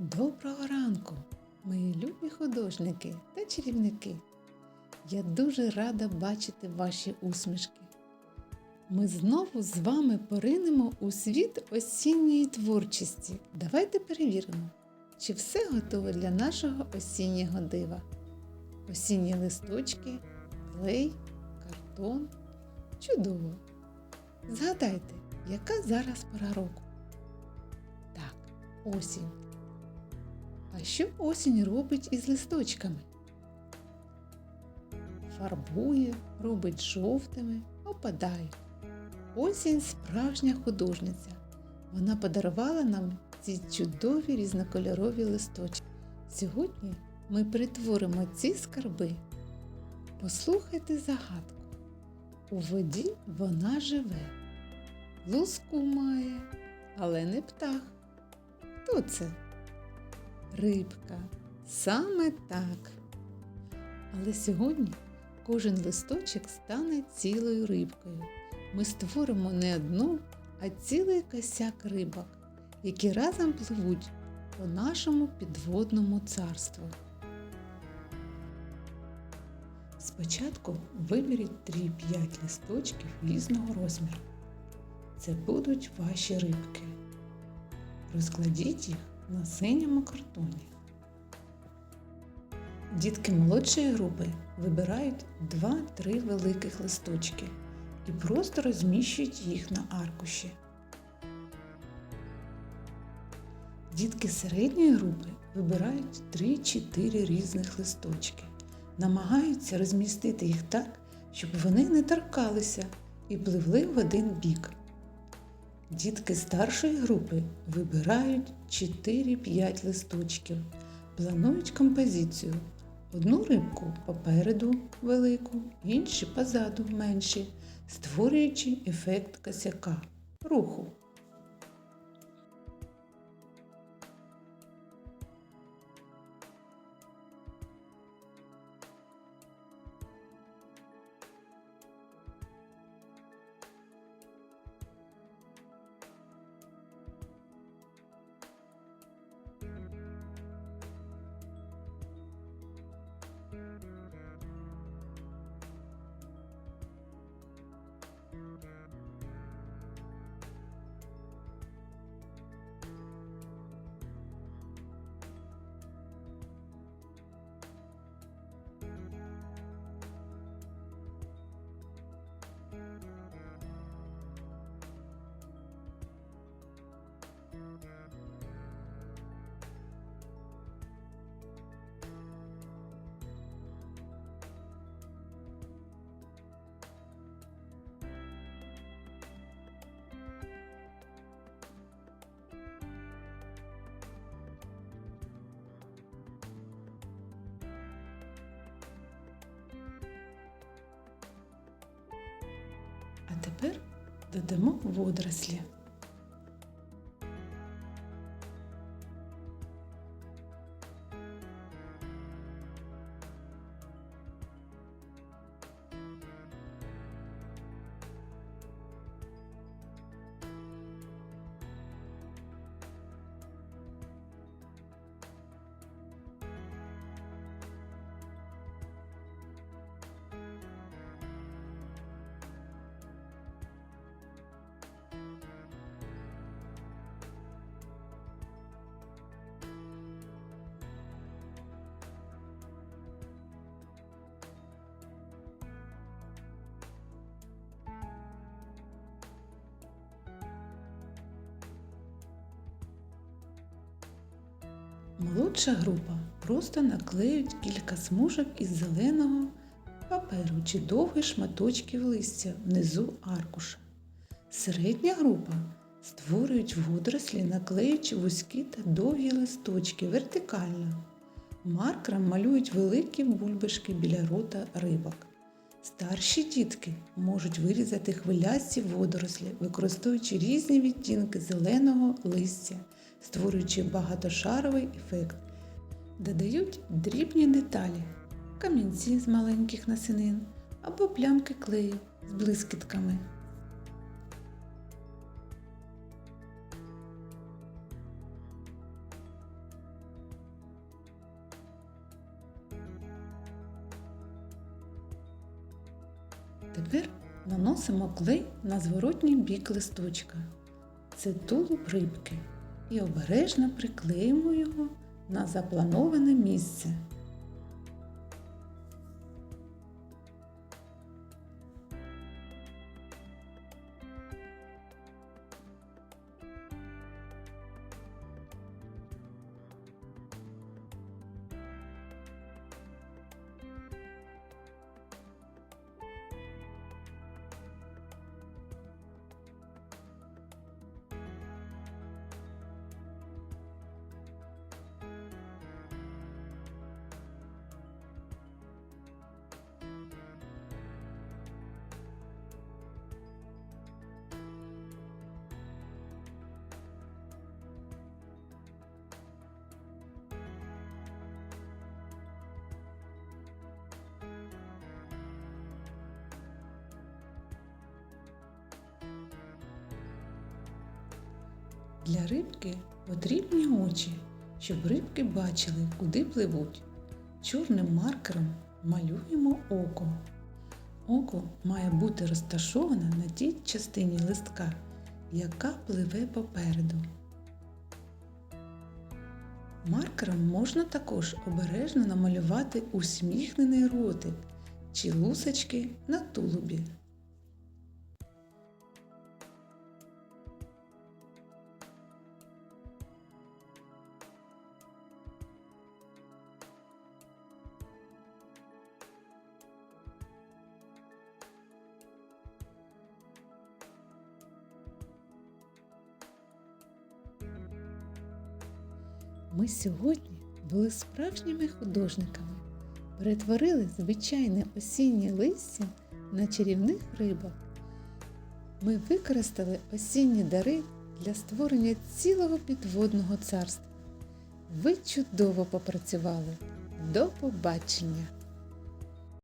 Доброго ранку, мої любі художники та чарівники. Я дуже рада бачити ваші усмішки. Ми знову з вами поринемо у світ осінньої творчості. Давайте перевіримо, чи все готове для нашого осіннього дива. Осінні листочки, клей, картон. Чудово! Згадайте, яка зараз пора року? Так, осінь. А що осінь робить із листочками? Фарбує, робить жовтими, опадає. Осінь справжня художниця. Вона подарувала нам ці чудові різнокольорові листочки. Сьогодні ми перетворимо ці скарби. Послухайте загадку. У воді вона живе, луску має, але не птах. Хто це? Рибка. Саме так. Але сьогодні кожен листочок стане цілою рибкою. Ми створимо не одну, а цілий косяк рибок, які разом пливуть по нашому підводному царству. Спочатку виберіть 3-5 листочків різного розміру. Це будуть ваші рибки. Розкладіть їх на синьому картоні. Дітки молодшої групи вибирають 2-3 великих листочки і просто розміщують їх на аркуші. Дітки середньої групи вибирають 3-4 різних листочки, намагаються розмістити їх так, щоб вони не торкалися і пливли в один бік. Дітки старшої групи вибирають 4-5 листочків, планують композицію. Одну рибку попереду велику, інші позаду менші, створюючи ефект косяка руху. А тепер додамо водорослі. Молодша група просто наклеють кілька смужок із зеленого паперу чи довгих шматочків листя внизу аркуша. Середня група створюють водорослі, наклеюючи вузькі та довгі листочки вертикально. Маркером малюють великі бульбашки біля рота рибок. Старші дітки можуть вирізати хвилясті водорослі, використовуючи різні відтінки зеленого листя, створюючи багатошаровий ефект. Додають дрібні деталі, камінці з маленьких насинин або плямки клею з блискітками. Тепер наносимо клей на зворотній бік листочка. Це тулуб рибки. І обережно приклеїмо його на заплановане місце. Для рибки потрібні очі, щоб рибки бачили, куди пливуть. Чорним маркером малюємо око. Око має бути розташоване на тій частині листка, яка пливе попереду. Маркером можна також обережно намалювати усміхнений ротик чи лусочки на тулубі. Ми сьогодні були справжніми художниками, перетворили звичайне осіннє листя на чарівних рибок. Ми використали осінні дари для створення цілого підводного царства. Ви чудово попрацювали. До побачення!